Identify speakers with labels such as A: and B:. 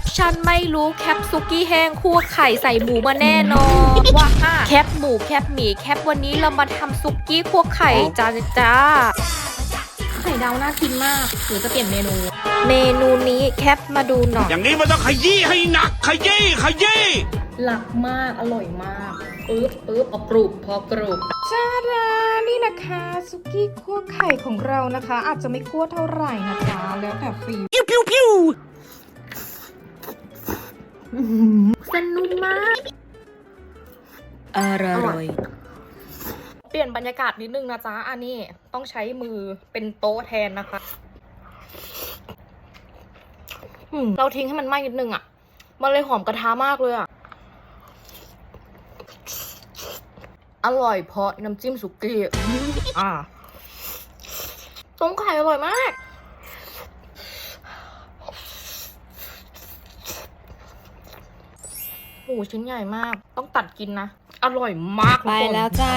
A: ปชั่นไม่รู้แคปซุกี้แห้งคั่วไข่ใส่หมูมาแน่นอนว่าค่ะแคปหมูแคปหมีแคปวันนี้เรามาทำซุกี้คั่วไข่จ้าจ้า
B: ไข่ดาวน่ากินมากหรือจะเปลี่ยนเมนู
A: เมนูนี้แคปมาดูหน่อย
C: อย่างนี้มันต้องขยี้ให้หนักขยี้ขยี้
B: หลักมากอร่อยมากปึ๊บปึ๊บพอกรุบพอกรุบ
D: จ้าดานี่นะคะซุกี้คั่วไข่ของเรานะคะ อาจจะไม่คั่วเท่าไหร่นะจ๊ะแล้วแต่ฟรี
B: เส้นนุ่มมาก
A: อร่อย
B: เปลี่ยนบรรยากาศนิดนึงนะจ๊ะ อันนี้ต้องใช้มือเป็นโต๊ะแทนนะคะอืมเราทิ้งให้มันไหม้นิดนึงอะ่ะ มันเลยหอมกระทะมากเลยอะ่ะ อร่อยเพราะน้ำจิ้มสุกี้ อ่าต้มไข่อร่อยมาก หมูชิ้นใหญ่มาก ต้องตัดกินนะ อร่อยมาก
A: ไปแล้วจ้า